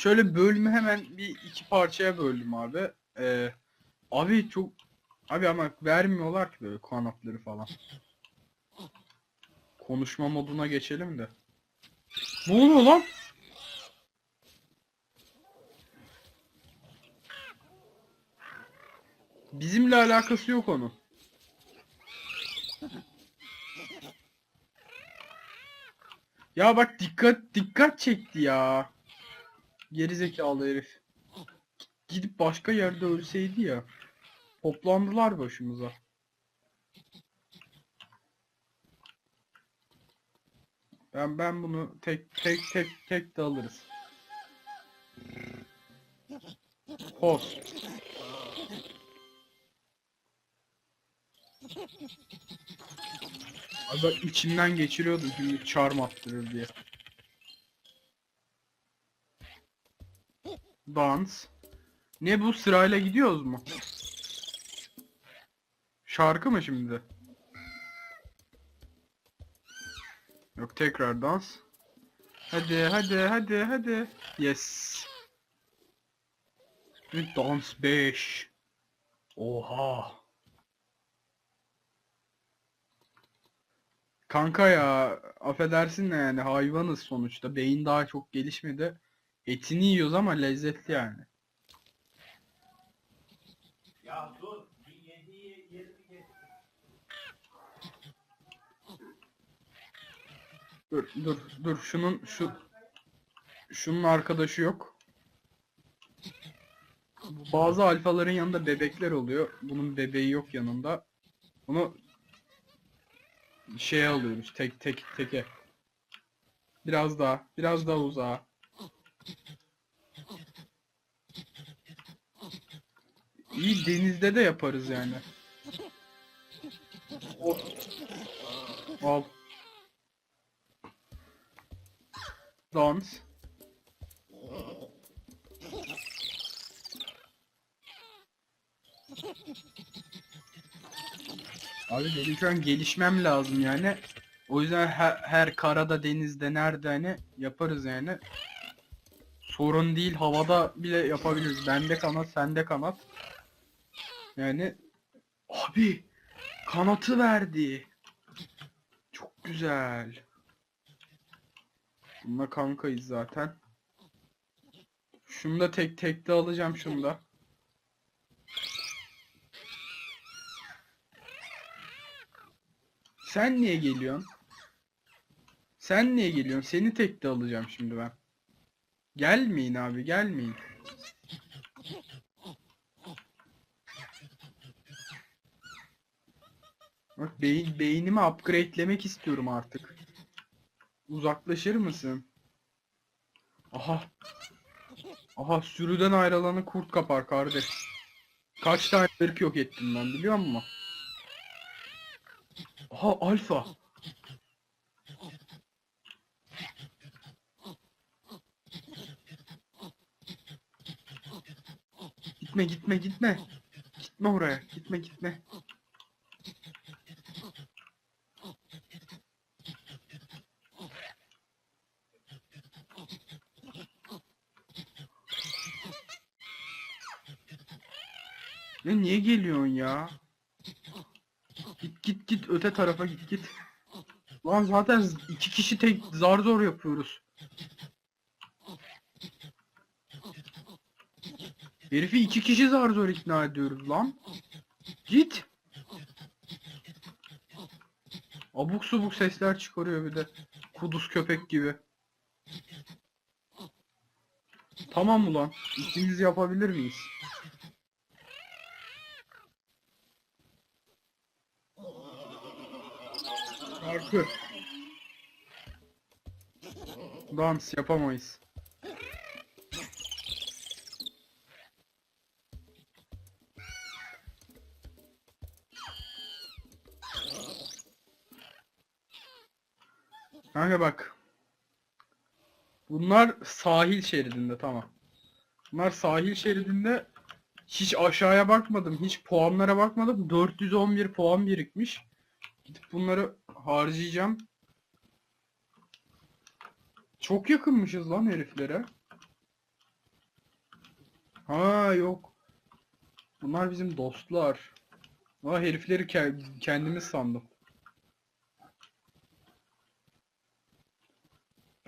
şöyle bölümü hemen bir iki parçaya böldüm abi. Ee, abi çok abi ama vermiyorlar ki böyle kanatları falan. Konuşma moduna geçelim de. Ne oluyor lan? Bizimle alakası yok onun. Ya bak dikkat dikkat çekti ya. Gerizekalı herif. Gidip başka yerde ölseydi ya. Toplandılar başımıza. Ben ben bunu tek tek tek tek de alırız. Post. Abi içimden geçiriyordum şimdi charm attırır diye. Dans. Ne bu sırayla gidiyoruz mu? Şarkı mı şimdi? Yok tekrar dans. Hadi hadi hadi hadi. Yes. Dans 5. Oha. Kanka ya affedersin de yani hayvanız sonuçta. Beyin daha çok gelişmedi. Etini yiyoruz ama lezzetli yani. Ya dur. Dur dur dur şunun şu şunun arkadaşı yok. Bazı alfaların yanında bebekler oluyor. Bunun bebeği yok yanında. Bunu şeye alıyoruz tek tek teke. Biraz daha, biraz daha uzağa. İyi denizde de yaparız yani. Oh. Al. Dans. Abi benim şu an gelişmem lazım yani. O yüzden her, her karada, denizde, nerede hani yaparız yani. Sorun değil, havada bile yapabiliriz. Bende kanat, sende kanat. Yani abi kanatı verdi. Çok güzel. Bununla kankayız zaten. Şunu da tek tek de alacağım şunu da. Sen niye geliyorsun? Sen niye geliyorsun? Seni tek de alacağım şimdi ben. Gelmeyin abi gelmeyin. Bak beyin, beynimi upgrade'lemek istiyorum artık. Uzaklaşır mısın? Aha. Aha sürüden ayrılanı kurt kapar kardeş. Kaç tane ırk yok ettim ben biliyor musun? Aha alfa. Gitme gitme gitme. Gitme oraya. Gitme gitme. Ya niye geliyorsun ya? Git git git öte tarafa git git. Lan zaten iki kişi tek zar zor yapıyoruz. Herifi iki kişi zar zor ikna ediyoruz lan. Git. Abuk subuk sesler çıkarıyor bir de. Kuduz köpek gibi. Tamam ulan. İkimiz yapabilir miyiz? Şarkı. Dans yapamayız. Kanka bak. Bunlar sahil şeridinde tamam. Bunlar sahil şeridinde hiç aşağıya bakmadım. Hiç puanlara bakmadım. 411 puan birikmiş. Gidip bunları harcayacağım. Çok yakınmışız lan heriflere. Ha yok. Bunlar bizim dostlar. Ama herifleri ke- kendimiz sandım.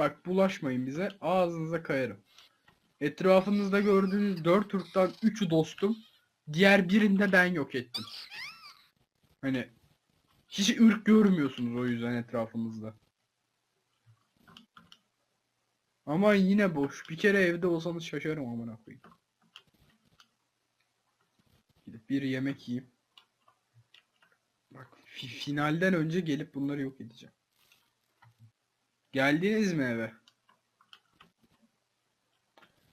Bak bulaşmayın bize. Ağzınıza kayarım. Etrafınızda gördüğünüz 4 ırktan 3'ü dostum. Diğer birinde ben yok ettim. Hani hiç ırk görmüyorsunuz o yüzden etrafımızda. Ama yine boş. Bir kere evde olsanız şaşarım amına koyayım. Gidip bir yemek yiyeyim. Bak fi- finalden önce gelip bunları yok edeceğim. Geldiniz mi eve?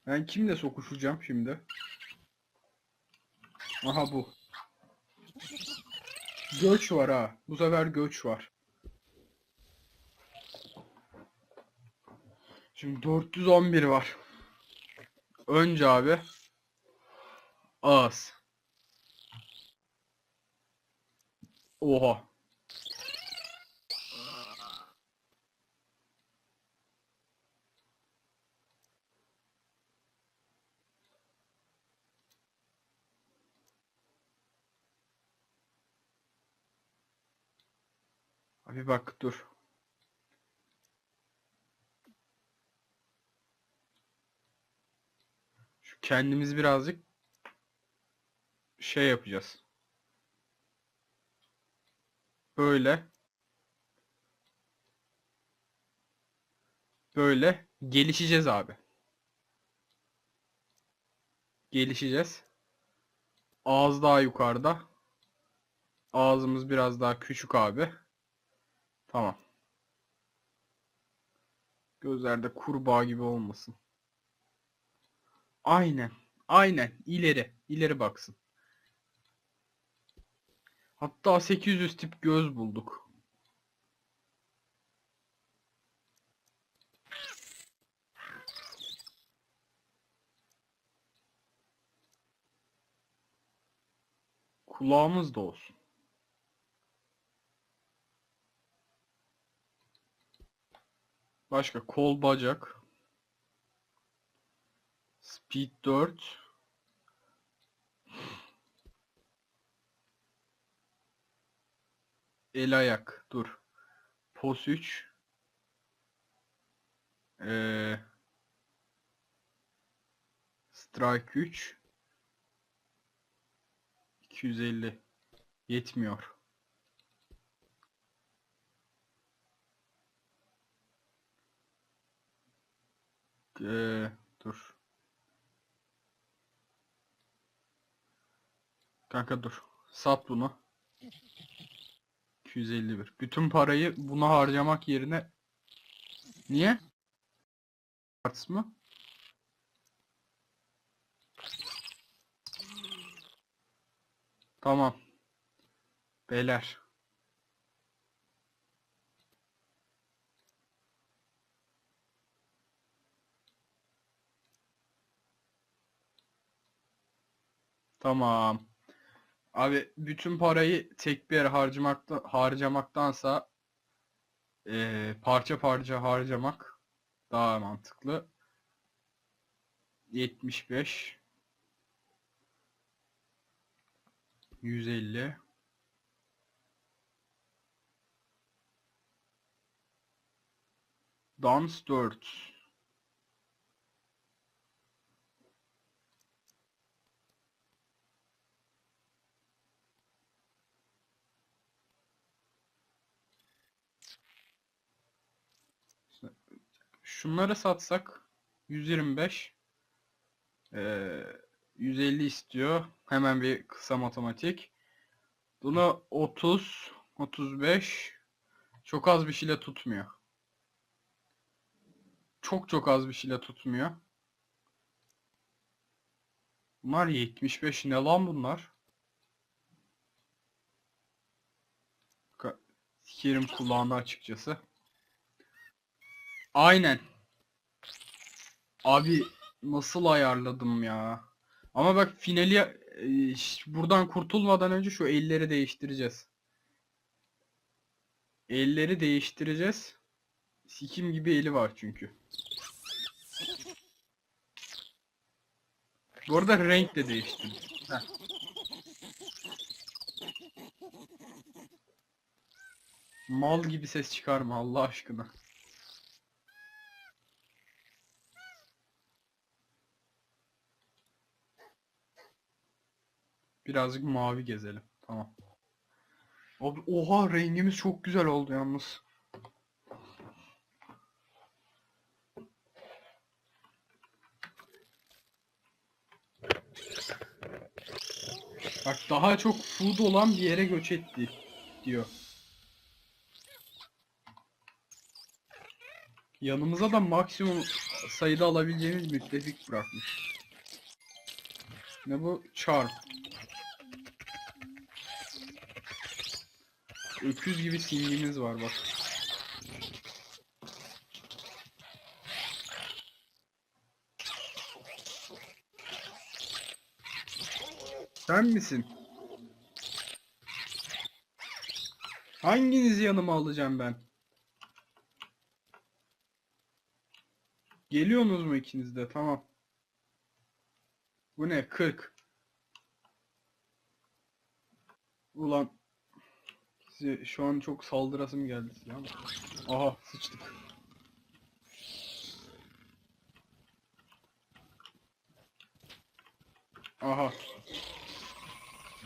Ben kimle sokuşacağım şimdi? Aha bu. Göç var ha. Bu sefer göç var. Şimdi 411 var. Önce abi. Ağız. Oha. Abi bak dur. Şu kendimiz birazcık şey yapacağız. Böyle. Böyle gelişeceğiz abi. Gelişeceğiz. Ağız daha yukarıda. Ağzımız biraz daha küçük abi. Tamam. Gözlerde kurbağa gibi olmasın. Aynen. Aynen. İleri. İleri baksın. Hatta 800 tip göz bulduk. Kulağımız da olsun. Başka kol bacak. Speed 4. El ayak. Dur. Pos 3. Ee, strike 3. 250. Yetmiyor. Ee, dur. Kanka dur. Sat bunu. 251. Bütün parayı buna harcamak yerine Niye? Arts mı? Tamam. Beyler. Tamam. Abi bütün parayı tek bir yere harcamakta, harcamaktansa eee, parça parça harcamak daha mantıklı. 75 150 Dans 4 Şunları satsak 125 eee, 150 istiyor. Hemen bir kısa matematik. Bunu 30 35 çok az bir şeyle tutmuyor. Çok çok az bir şeyle tutmuyor. Bunlar 75 ne lan bunlar? Sikerim kulağını açıkçası. Aynen. Abi nasıl ayarladım ya? Ama bak finali e, buradan kurtulmadan önce şu elleri değiştireceğiz. Elleri değiştireceğiz. Sikim gibi eli var çünkü. Bu arada renk de değiştirdim. Heh. Mal gibi ses çıkarma Allah aşkına. Birazcık mavi gezelim. Tamam. Abi oha rengimiz çok güzel oldu yalnız. Bak daha çok food olan bir yere göç etti diyor. Yanımıza da maksimum sayıda alabileceğimiz müttefik bırakmış. Ne bu? Charm. Öküz gibi simgimiz var bak. Sen misin? Hanginizi yanıma alacağım ben? Geliyorsunuz mu ikiniz de? Tamam. Bu ne? 40. Ulan şu an çok saldırasım geldi size ama. Aha sıçtık. Aha.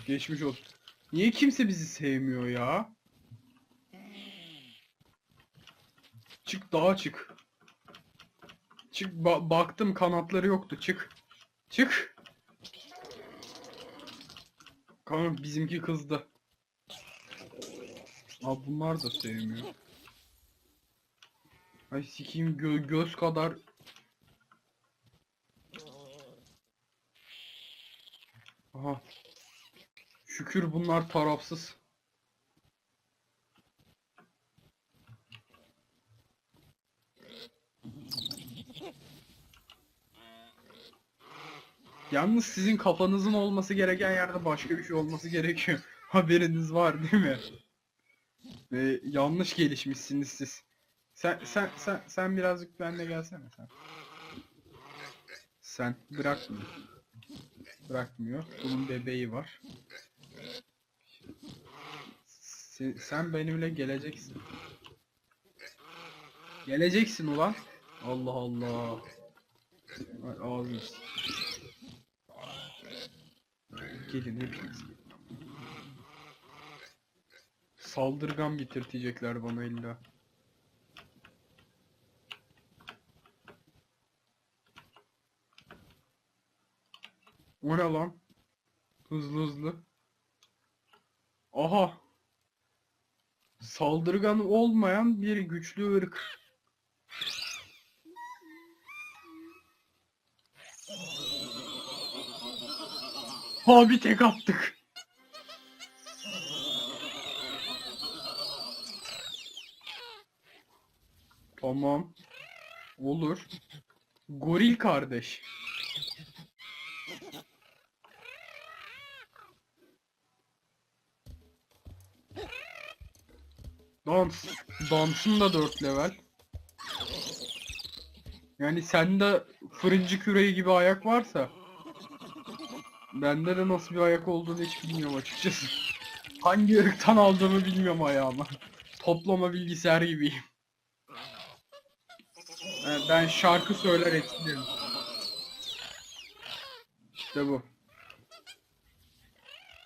Geçmiş olsun. Niye kimse bizi sevmiyor ya? Çık dağa çık. Çık ba- baktım kanatları yoktu çık. Çık. Kanka bizimki kızdı. Abi bunlar da sevmiyor. Ay sikeyim gö- göz kadar Aha. Şükür bunlar tarafsız. Yalnız sizin kafanızın olması gereken yerde başka bir şey olması gerekiyor. Haberiniz var değil mi? Ve yanlış gelişmişsiniz siz. Sen sen sen sen birazcık benimle gelsene sen. Sen bırakmıyor. Bırakmıyor. Bunun bebeği var. Sen, sen benimle geleceksin. Geleceksin ulan. Allah Allah. Ay, ağzını s- Gelin hepiniz. Saldırgan bitirtecekler bana illa. O ne lan? Hızlı hızlı. Aha. Saldırgan olmayan bir güçlü ırk. Ha tek attık. Tamam. Olur. Goril kardeş. Dans. Dansın da 4 level. Yani sende fırıncı küreği gibi ayak varsa bende de nasıl bir ayak olduğunu hiç bilmiyorum açıkçası. Hangi ırktan aldığımı bilmiyorum ayağıma. Toplama bilgisayar gibiyim. Yani ben şarkı söyler etkilerim. İşte bu.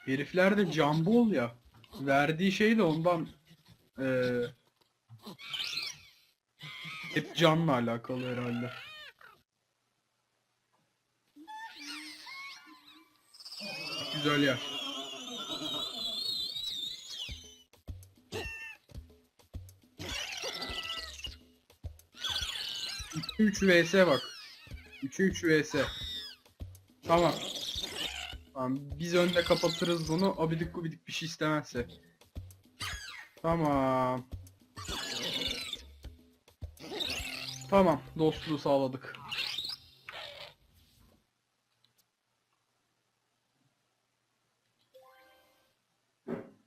Herifler de jambol ya. Verdiği şey de ondan eee hep canla alakalı herhalde. Güzel yer. 3 vs bak. 3'e 3 vs. Tamam. Tamam biz önde kapatırız bunu. Abidik gubidik bir şey istemezse. Tamam. Tamam dostluğu sağladık.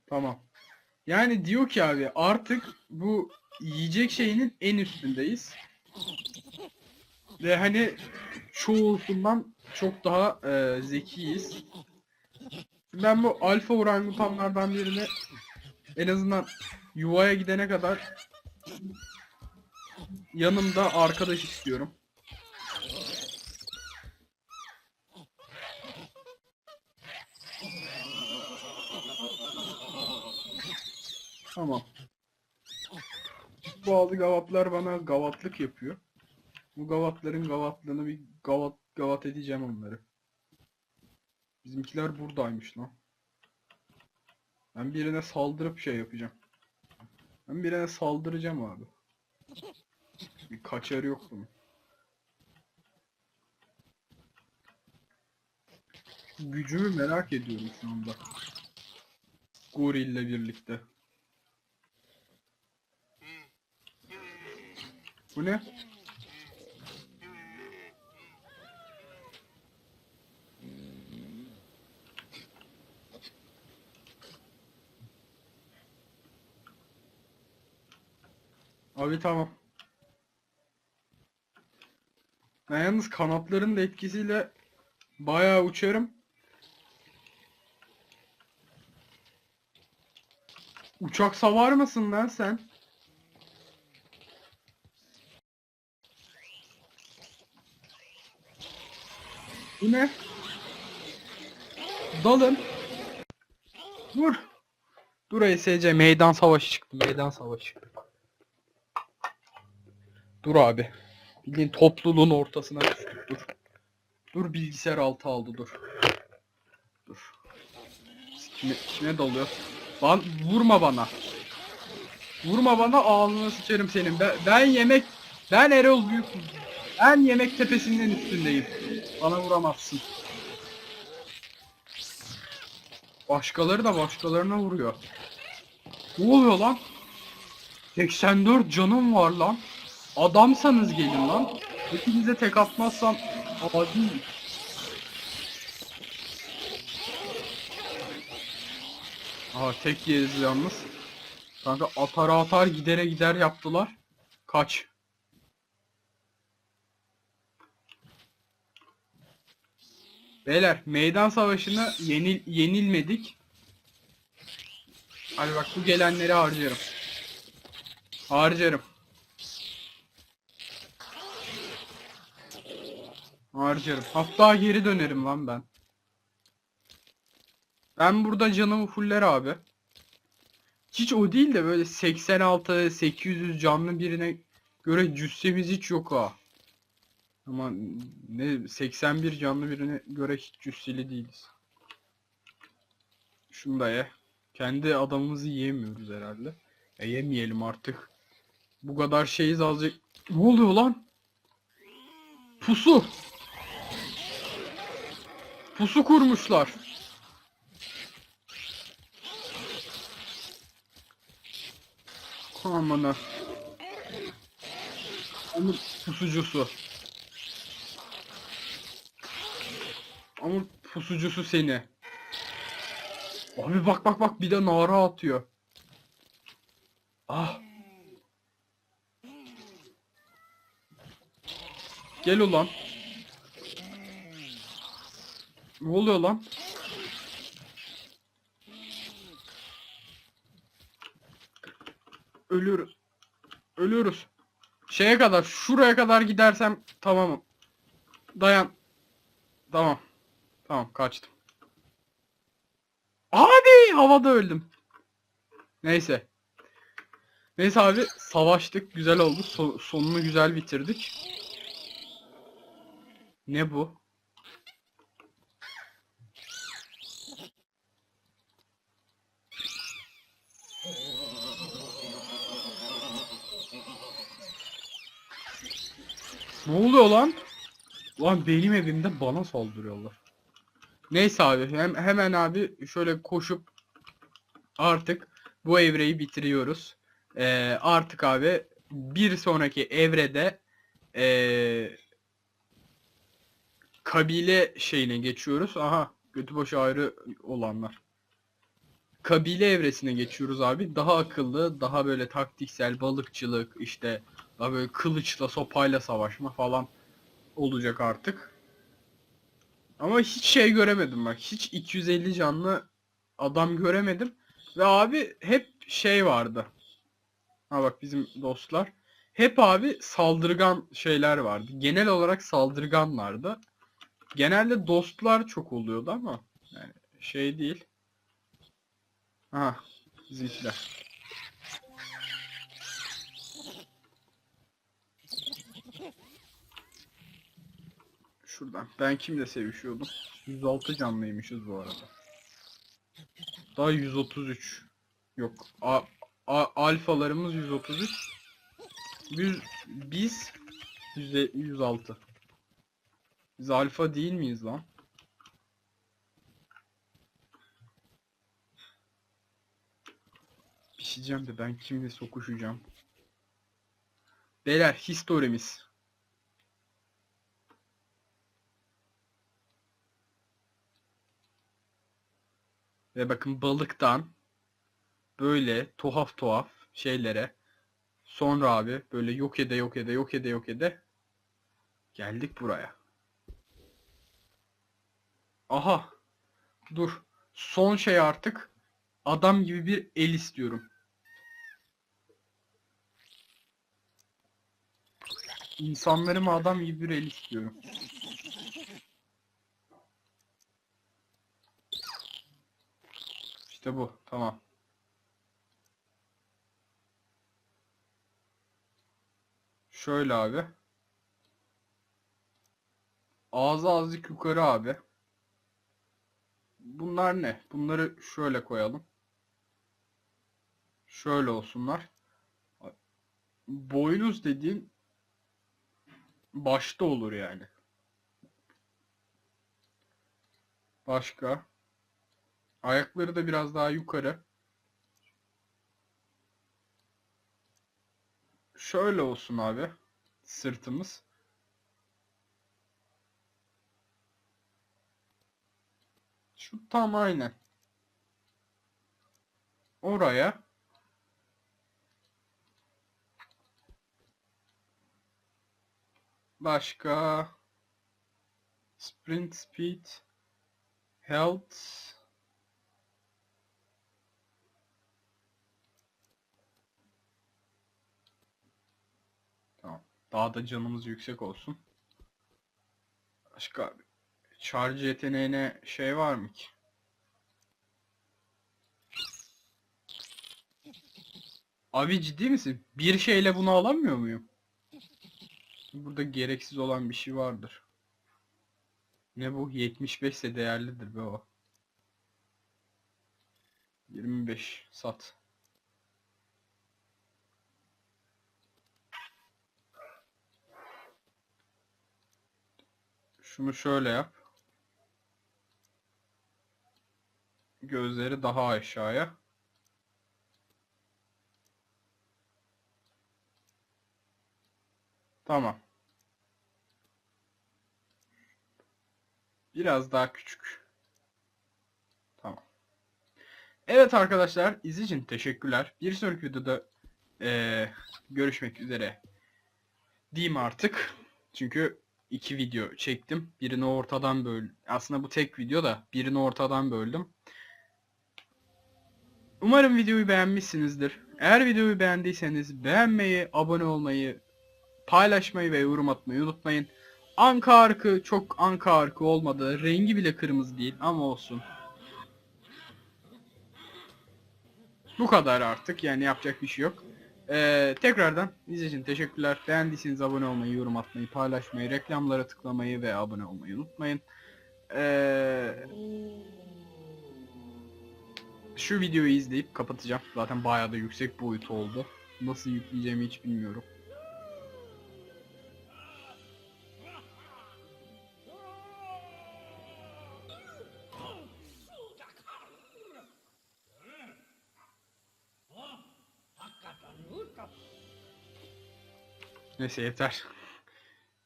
Tamam. Yani diyor ki abi artık bu yiyecek şeyinin en üstündeyiz. Ve hani çoğusundan çok daha e, zekiyiz. Ben bu alfa orangutanlardan birini en azından yuvaya gidene kadar yanımda arkadaş istiyorum. Tamam. Bazı gavatlar bana gavatlık yapıyor. Bu gavatların gavatlığını bir gavat gavat edeceğim onları. Bizimkiler buradaymış lan. Ben birine saldırıp şey yapacağım. Ben birine saldıracağım abi. Bir kaçarı yok bunun. Gücümü merak ediyorum şu anda. Gorille birlikte. Bu ne? Abi tamam. Ben yalnız kanatların da etkisiyle bayağı uçarım. Uçak savar mısın lan sen? Bu ne? Dalın. Dur. Dur ESC meydan savaşı çıktı. Meydan savaşı. Dur abi. Bildiğin topluluğun ortasına düştük. Dur. Dur bilgisayar altı aldı dur. Dur. Kime, kime dalıyor? Lan vurma bana. Vurma bana ağzına sıçarım senin. Ben, ben yemek... Ben Erol Büyük. Ben yemek tepesinin üstündeyim. Bana vuramazsın. Başkaları da başkalarına vuruyor. Ne oluyor lan? 84 canım var lan. Adamsanız gelin lan. Hepinize tek atmazsam adi. Aha tek yeriz yalnız. Kanka atar atar gidere gider yaptılar. Kaç. Beyler meydan savaşını yenil yenilmedik. Hadi bak bu gelenleri harcarım. Harcarım. Harcarım. Hatta geri dönerim lan ben. Ben burada canımı fuller abi. Hiç o değil de böyle 86 800 canlı birine göre cüssemiz hiç yok ha. Ama ne 81 canlı birine göre hiç cüsseli değiliz. Şunu da ye. Kendi adamımızı yiyemiyoruz herhalde. E yemeyelim artık. Bu kadar şeyiz azıcık. Ne oluyor lan? Pusu. Pusu kurmuşlar. Amına. Onun pusucusu. Ama pusucusu seni. Abi bak bak bak bir de nara atıyor. Ah. Gel ulan. Ne oluyor lan? Ölüyoruz. Ölüyoruz. Şeye kadar, şuraya kadar gidersem tamamım. Dayan. Tamam. Tamam kaçtım. Abi havada öldüm. Neyse. Neyse abi savaştık güzel oldu. So- sonunu güzel bitirdik. Ne bu? Ne oluyor lan? Lan benim evimde bana saldırıyorlar. Neyse abi hem, hemen abi şöyle koşup artık bu evreyi bitiriyoruz. Ee, artık abi bir sonraki evrede ee, kabile şeyine geçiyoruz. Aha götü başı ayrı olanlar. Kabile evresine geçiyoruz abi. Daha akıllı, daha böyle taktiksel balıkçılık işte böyle kılıçla sopayla savaşma falan olacak artık. Ama hiç şey göremedim bak. Hiç 250 canlı adam göremedim. Ve abi hep şey vardı. Ha bak bizim dostlar. Hep abi saldırgan şeyler vardı. Genel olarak saldırganlardı. Genelde dostlar çok oluyordu ama yani şey değil. Aha bizimkiler. Şuradan. Ben kimle sevişiyordum? 106 canlıymışız bu arada. Daha 133. Yok. A, a, alfalarımız 133. Biz, biz 100, 106. Biz alfa değil miyiz lan? Pişeceğim de ben kimle sokuşacağım? Beyler historimiz. Ve bakın balıktan böyle tuhaf tuhaf şeylere sonra abi böyle yok ede yok ede yok ede yok ede geldik buraya. Aha. Dur. Son şey artık adam gibi bir el istiyorum. İnsanlarıma adam gibi bir el istiyorum. İşte bu. Tamam. Şöyle abi. Ağzı azıcık yukarı abi. Bunlar ne? Bunları şöyle koyalım. Şöyle olsunlar. Boynuz dediğin başta olur yani. Başka. Ayakları da biraz daha yukarı. Şöyle olsun abi. Sırtımız. Şu tam aynen. Oraya. Başka. Sprint speed. Health. Tamam. Daha da canımız yüksek olsun. Başka abi. Charge yeteneğine şey var mı ki? Abi ciddi misin? Bir şeyle bunu alamıyor muyum? Burada gereksiz olan bir şey vardır. Ne bu? 75 ise değerlidir be o. 25 sat. Şunu şöyle yap. Gözleri daha aşağıya. Tamam. Biraz daha küçük. Tamam. Evet arkadaşlar izlediğiniz için teşekkürler. Bir sonraki videoda eee, görüşmek üzere. Diyeyim artık. Çünkü iki video çektim. Birini ortadan böl. Aslında bu tek video da birini ortadan böldüm. Umarım videoyu beğenmişsinizdir. Eğer videoyu beğendiyseniz beğenmeyi, abone olmayı, paylaşmayı ve yorum atmayı unutmayın. Anka arkı çok anka arkı olmadı. Rengi bile kırmızı değil ama olsun. Bu kadar artık yani yapacak bir şey yok. Ee, tekrardan izlediğiniz teşekkürler. Beğendiyseniz abone olmayı, yorum atmayı, paylaşmayı, reklamlara tıklamayı ve abone olmayı unutmayın. Ee, şu videoyu izleyip kapatacağım. Zaten bayağı da yüksek boyut oldu. Nasıl yükleyeceğimi hiç bilmiyorum. Neyse yeter.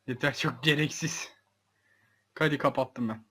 Yeter çok gereksiz. Hadi kapattım ben.